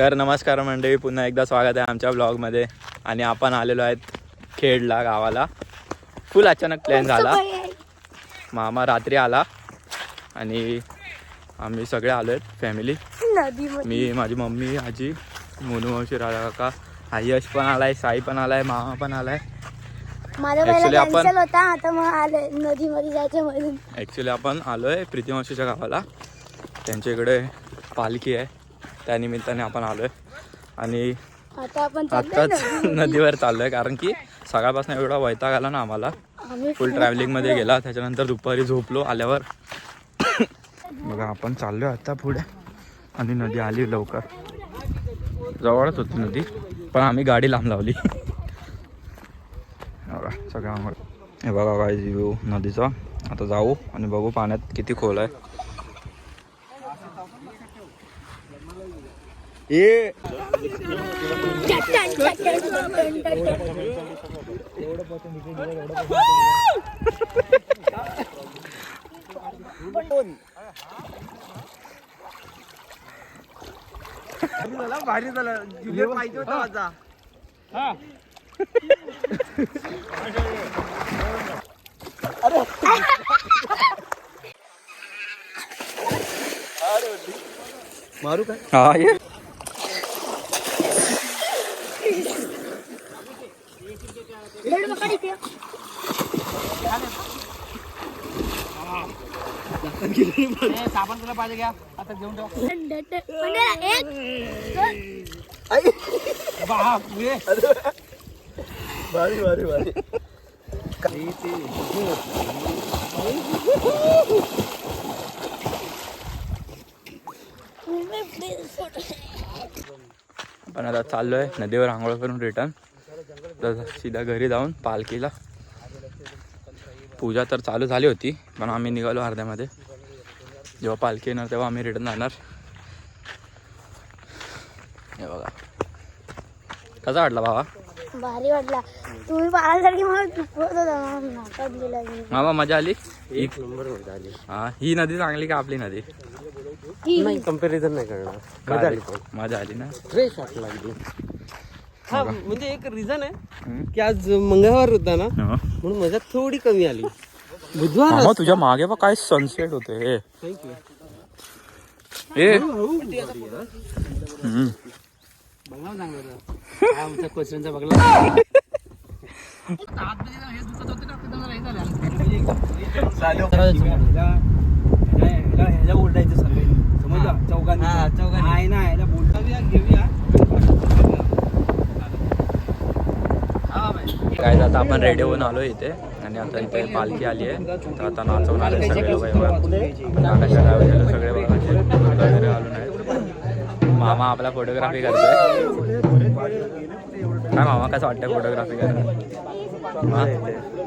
तर नमस्कार मंडळी पुन्हा एकदा स्वागत आहे आमच्या ब्लॉगमध्ये आणि आपण आलेलो आहेत खेडला गावाला. फुल अचानक प्लॅन झाला. मामा रात्री आला. आणि आम्ही सगळे आलो आहेत फॅमिली मी माझी मम्मी आजी मोनू मावशी राजा काका. हा यश पण आलाय साई पण आलाय मामा पण आलाय. ॲक्च्युली आपण आलो आहे प्रीती मावशीच्या गावाला. त्यांच्या इकडे पालखी आहे. त्यानिमित्ताने आपण आलो आहे आणि आत्ताच. नदीवर चाललो आहे कारण की सकाळपासून एवढा वैताग आला ना आम्हाला. आम्ही फुल ट्रॅव्हलिंगमध्ये गेला त्याच्यानंतर दुपारी झोपलो आल्यावर. बघा आपण चाललो आता पुढे. आणि नदी आली लवकर. जवळच होती नदी पण आम्ही गाडी लांब लावली. बघा सगळं हे बघा काय व्ह्यू नदीचा. आता जाऊ आणि बघू पाण्यात किती खोल आहे. ए चट्टान, चट्टान, चट्टान, चट्टान. मारू काय? हा ये दड पकड इथे. साबण तुला पाहिजे घ्या. आता घेऊन. म्हणजे भारी आपण आता चाललो आहे नदीवर आंघोळ करून रिटर्न तर सीधा घरी जाऊन पालखीला. पूजा तर चालू झाली होती पण आम्ही निघालो अर्ध्यामध्ये. जेव्हा पालखी येणार तेव्हा आम्ही रिटर्न जाणार. हे बघा. कसा वाटला बाबा भारी वाटला. तुम्ही मला चुकवत होता मला नाकात गेला मी. मामा मजा आली? ही नंबर आली. हा ही नदी चांगली का आपली नदी? नाही कंपॅरिझन नाही करणार. मजा? आली. मजा आली ना? फ्रेश वाटलं लागली हा म्हणजे एक रिझन आहे. की आज मंगळवार होता ना हा. म्हणून मजा थोडी कमी आली. बुधवार मामा तुझ्या मागे बघ काय सनसेट होते हे ए हम्म. बंगला चांगला हा आमचा कोचऱ्यांचा बंगला काय आता आपण रेडी होऊन आलो इथे. आणि आता इथे पालखी आली आहे. तर आता नाचवणार आहे सगळे लोक आपण आकाशा गावाचे सगळे वगैरे घालून आहेत मामा आपला फोटोग्राफी करतोय. काय मामा कसं वाटतं फोटोग्राफी करायला?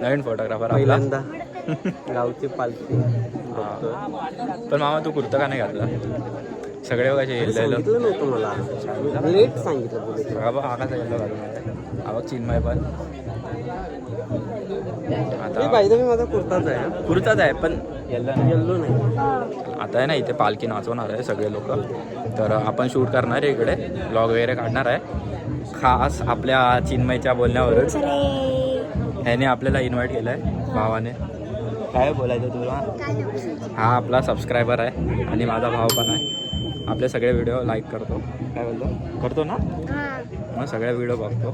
नवीन फोटोग्राफर पहिल्यांदा. गावची पालखी. हा. पण मामा तू कुर्ता का नाही घातला? सगळे बघायचे सांगितलं मला. लेट सांगितलं आकाश हा बघ चिन्मय पण. आता पाहिजे मी माझा कुर्ताच आहे हा. कुर्ताच आहे पण येल्लो नाही. येल्लो नाही. आता आहे ना इथे पालखी नाचवणार आहे सगळे लोक. तर आपण शूट करणार आहे इकडे. ब्लॉग वगैरे काढणार आहे. खास आपल्या चिन्मयच्या बोलण्यावरच. ह्याने आपल्याला इन्व्हाइट केलं आहे भावाने. काय बोलायचं तुला? हा आपला सबस्क्रायबर आहे आणि माझा भाव पण आहे. आपले सगळे व्हिडिओ लाईक करतो. काय बोलतो? करतो ना? मग सगळे व्हिडिओ बघतो.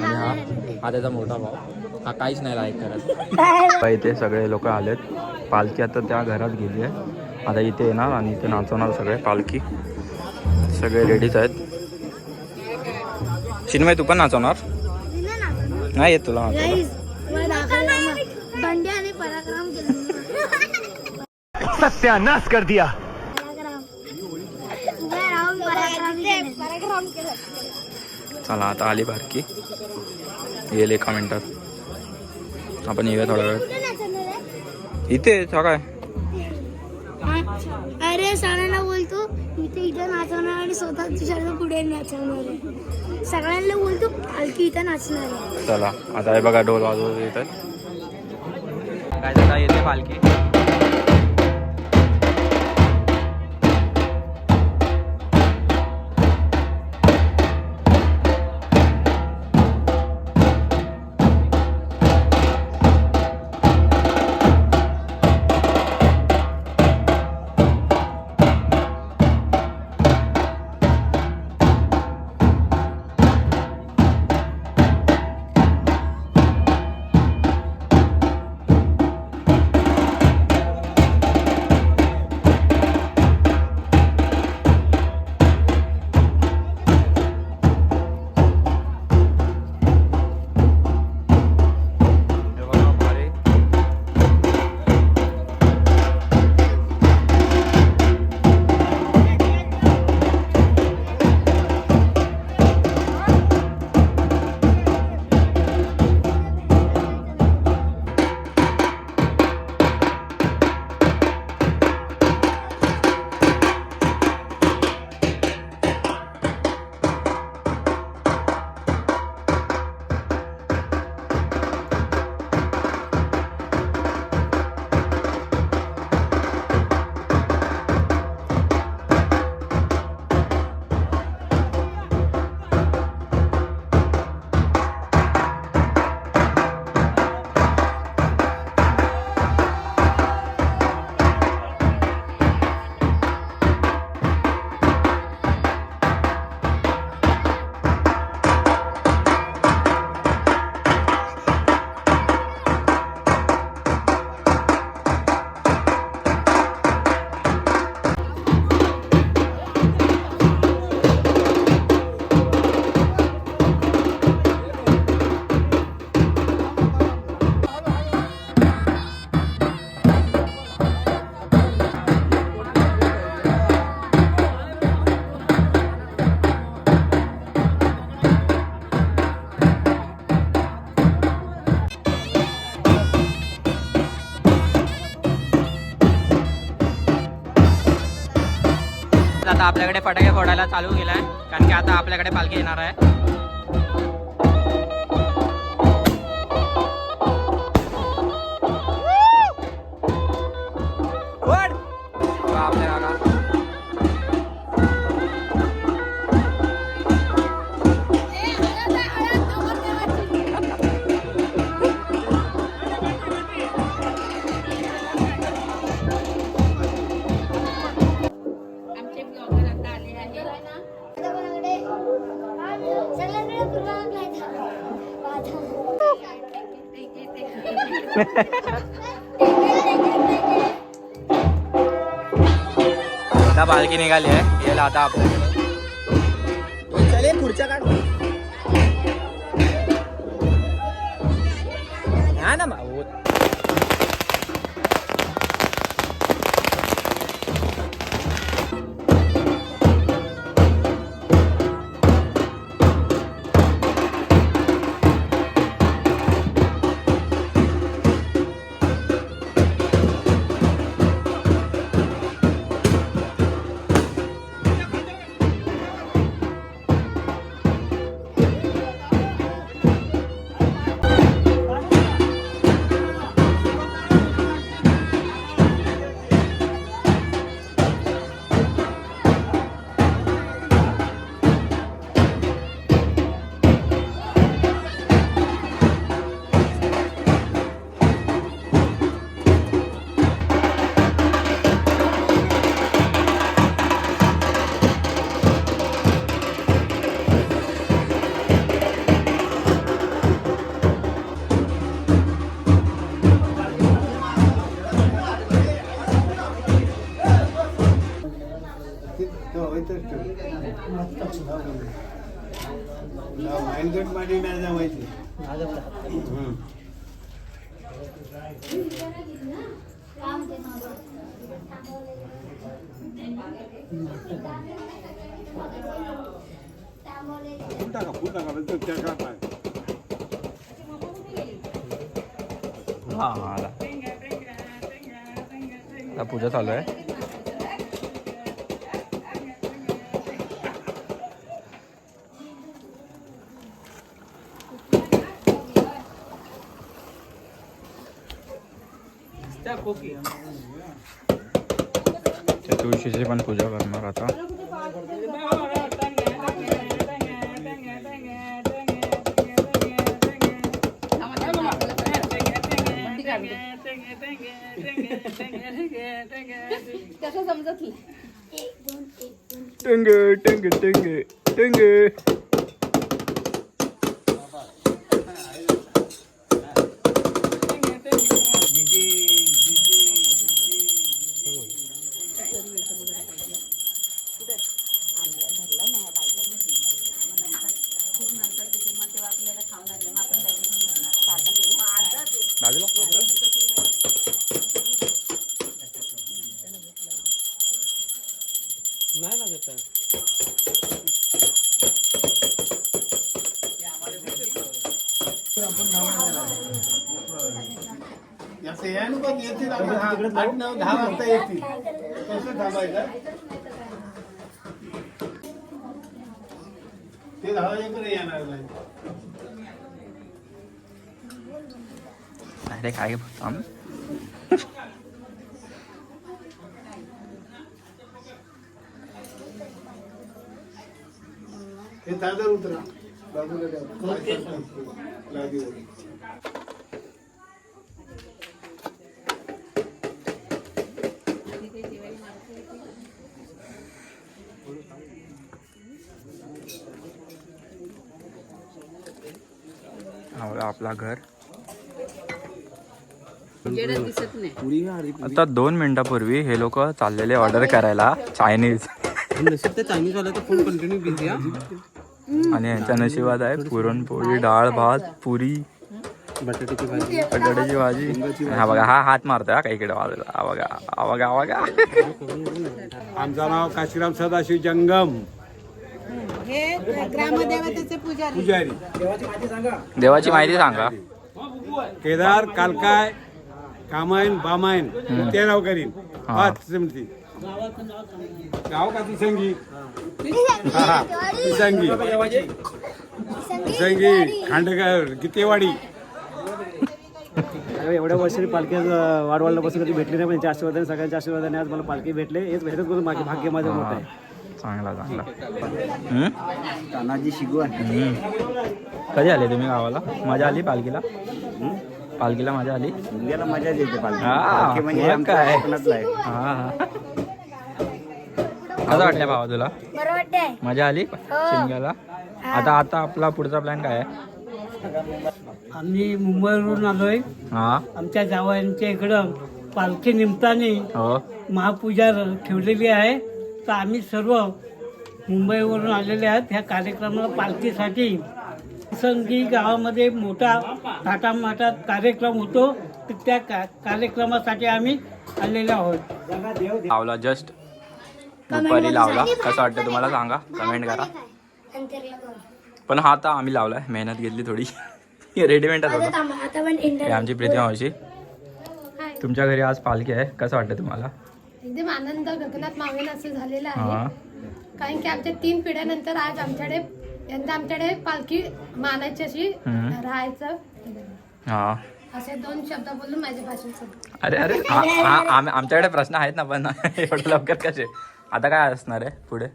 हा हा त्याचा मोठा भाव. हा काहीच नाही लाईक करत. इथे सगळे लोक आलेत. पालखी आता त्या घरात गेली आहे. आता इथे येणार आणि इथे नाचवणार सगळे पालखी. सगळे रेडीच आहेत. चिन्मय तू पण नाचवणार? नाही येत तुला नाचवणार सत्यानाश कर दिया। चला आता आली बारकी. येईल एका मिनिटात. आपण येऊया थोडा वेळ? इथे काय हा? अरे सरांना बोलतो इथे इथं नाचवणार आणि स्वतः तुझ्या पुढे नाचवणार सगळ्यांना बोलतो पालखी इथं नाचणार चला आता हे बघा ढोल वाजवत येत काय झालं येते पालखी? आता आपल्याकडे फटाके फोडायला चालू केलाय कारण की आता आपल्याकडे पालखी येणार आहे. सगळ्यांकडे आता पालखी निघाली आहे आता आपण चले खुर्च्या काढ हा ना भाऊ फुल टाका फुल टाका नंतर त्या काढा हा आला आता पूजा चालू आहे त्या तुळशीची पण पूजा करणार आता टंग टंग टंग टंग। कसं थांबायचं? ते दहा वाजेपर्यंत येणार नाही. अरे काय थांब. हे दादर उतरा. बाजूला ठेवा. हा आपला घर. उजेडात दिसत नाही. आता दोन मिनिटापूर्वी हे लोक चाललेले ऑर्डर करायला चायनीज हा. आणि यांच्या नशिबात आहे पुरणपोळी डाळ भात पुरी बटाट्याची भाजी. हा बघा हा हात मारतोय हा इकडे बाजूला? हा बघा बघा बघा. आमचं नाव काशीराम सदाशिव जंगम. हे ग्रामदेवतेचे पुजारी. पुजारी. देवाची माहिती सांगा. केदार कालकाय कामायन बामायन तेराव करीन. हा. पाच गाव का तिसंगी तिसंगी तिसंगी खांडेकर कितेवाडी एवढ्या वर्षांनी पालखी अं, वाडवडिलापासून कधी भेटली नाही पण आशीर्वादाने सगळ्यांच्या आशीर्वादाने आज मला पालखी भेटले. हेच बोलून माझे भाग्य माझं मोठं आहे. चांगला चांगला. हम्म? तानाजी शिगवण हम्म. कधी आले तुम्ही गावाला? मजा आली पालखीला? पालखीला मजा आली? इंडियाला मजा येते पालखी. हा, म्हणजे काय? हा. कसं वाटलं भावा तुला? मजा आली शिमग्याला? आता आता आपला पुढचा प्लॅन काय आहे? आम्ही मुंबईवरून आलोय. हा. आमच्या जावयांच्या इकडं पालखी निमित्ताने हो. महापूजा ठेवलेली आहे. तर आम्ही सर्व मुंबईवरून आलेले आहेत. ह्या कार्यक्रमाला पालखीसाठी संगी गावामध्ये मोठा थाटामाटात कार्यक्रम होतो. तर त्या का कार्यक्रमासाठी आम्ही आलेले आहोत. लावला जस्ट दुपारी लावला. कसं वाटतं तुम्हाला? सांगा. कमेंट करा. पण हा आता आम्ही लावलाय. मेहनत घेतली थोडी. हे इंटर आमची प्रीती मावशी. तुमच्या घरी आज पालखी आहे. कसं वाटतं तुम्हाला? एकदम आनंद गगनात मावेल असं झालेलं हा. आहे कारण की आमच्या तीन पिढ्यानंतर आज आमच्याकडे यंदा आमच्याकडे पालखी मानायची अशी. राहायचं. हा. असे दोन शब्द बोलून माझे भाषण. अरे अरे आम- आमच्याकडे प्रश्न आहेत ना पण एवढं लवकर कसे? आता काय असणार आहे पुढे?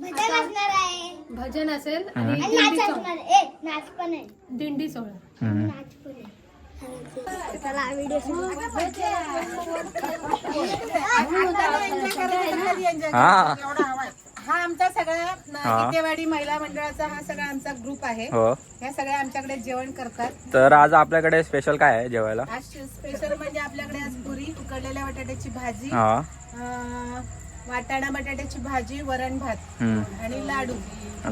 भजन असणार आहे. भजन असेल. आणि आणि दिंडी नाच सोहळा. असणार आहे. ए नाच पण आहे. दिंडी सोहळा. हम्म. नाच पण आहे. आणि चला व्हिडिओ हा. हा आमचा सगळा हा. नितेवाडी महिला मंडळाचा हा सगळा आमचा ग्रुप आहे. हो. ह्या सगळ्या आमच्याकडे जेवण करतात. तर आज आपल्याकडे स्पेशल काय आहे जेवायला? आज स्पेशल म्हणजे आपल्याकडे आज पुरी उकडलेल्या बटाट्याची भाजी हा. अं, वाटाणा बटाट्याची भाजी वरण भात हम्म. आणि लाडू.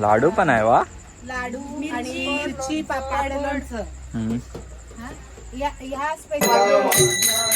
लाडू पण आहे वा. लाडू आणि मिरची पापड लोणचं. हम्म. हा? या ह्या स्पेशल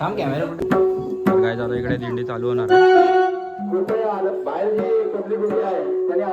थांब कॅमेरा काय झालं इकडे दिंडी चालू होणार. आहे या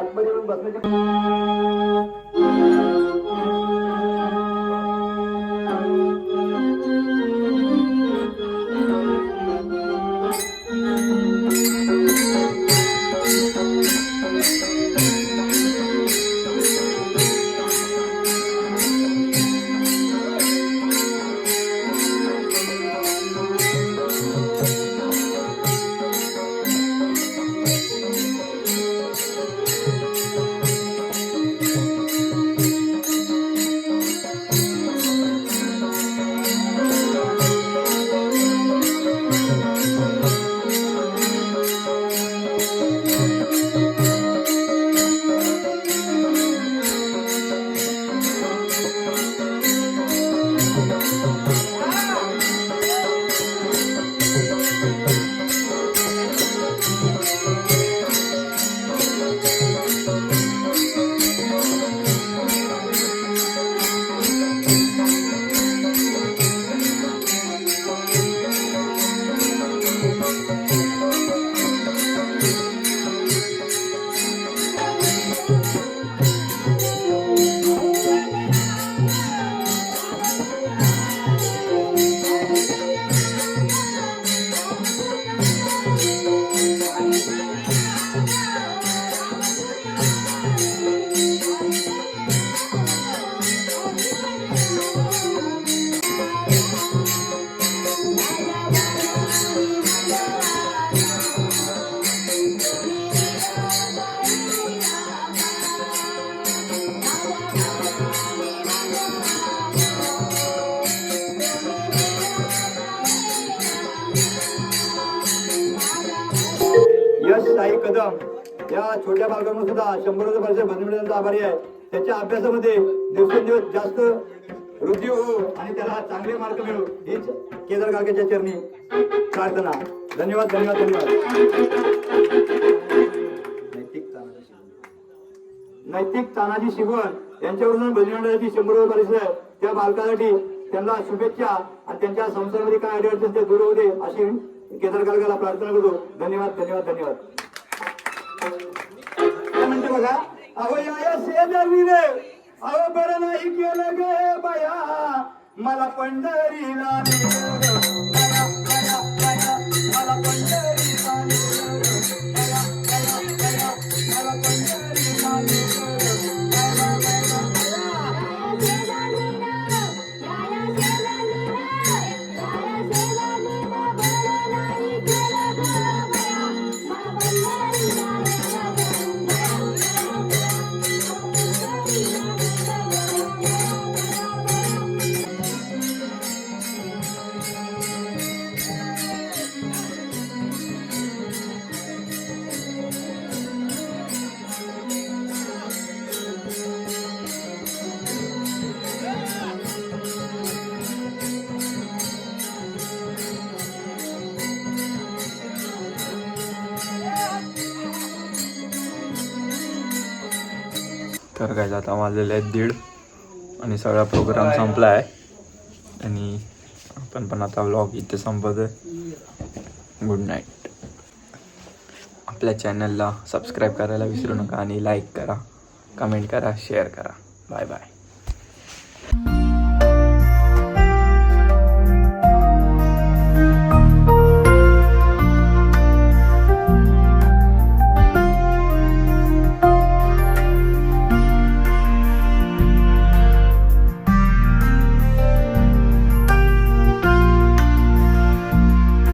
छोट्या बालकांना सुद्धा शंभर रुपये पैसे आभारी आहे. त्याच्या अभ्यासामध्ये दिवसेंदिवस जास्त वृद्धी हो आणि त्याला चांगले मार्क मिळो हीच केदार काकेच्या चरणी प्रार्थना. धन्यवाद धन्यवाद धन्यवाद. नैतिक तानाजी शिवण नैतिक तानाजी शिकवण यांच्याकडून भजनी शंभर रुपये आहे. त्या बालकासाठी त्यांना शुभेच्छा आणि त्यांच्या संसारामध्ये काय अडचण ते दूर होऊ दे अशी केदार कालकाला प्रार्थना करतो. धन्यवाद धन्यवाद धन्यवाद. काय बघा. अहो या शेजारीने अहो बरं नाही केलं ग बाया. मला पंढरीला मला पंढरी तर काय आता वाजलेले आहेत दीड आणि सगळा प्रोग्राम संपला आहे आणि आपण पण आता व्लॉग इथे आहे गुड नाईट आपल्या चॅनलला सबस्क्राईब करायला विसरू नका आणि लाईक करा कमेंट करा शेअर करा. Bye bye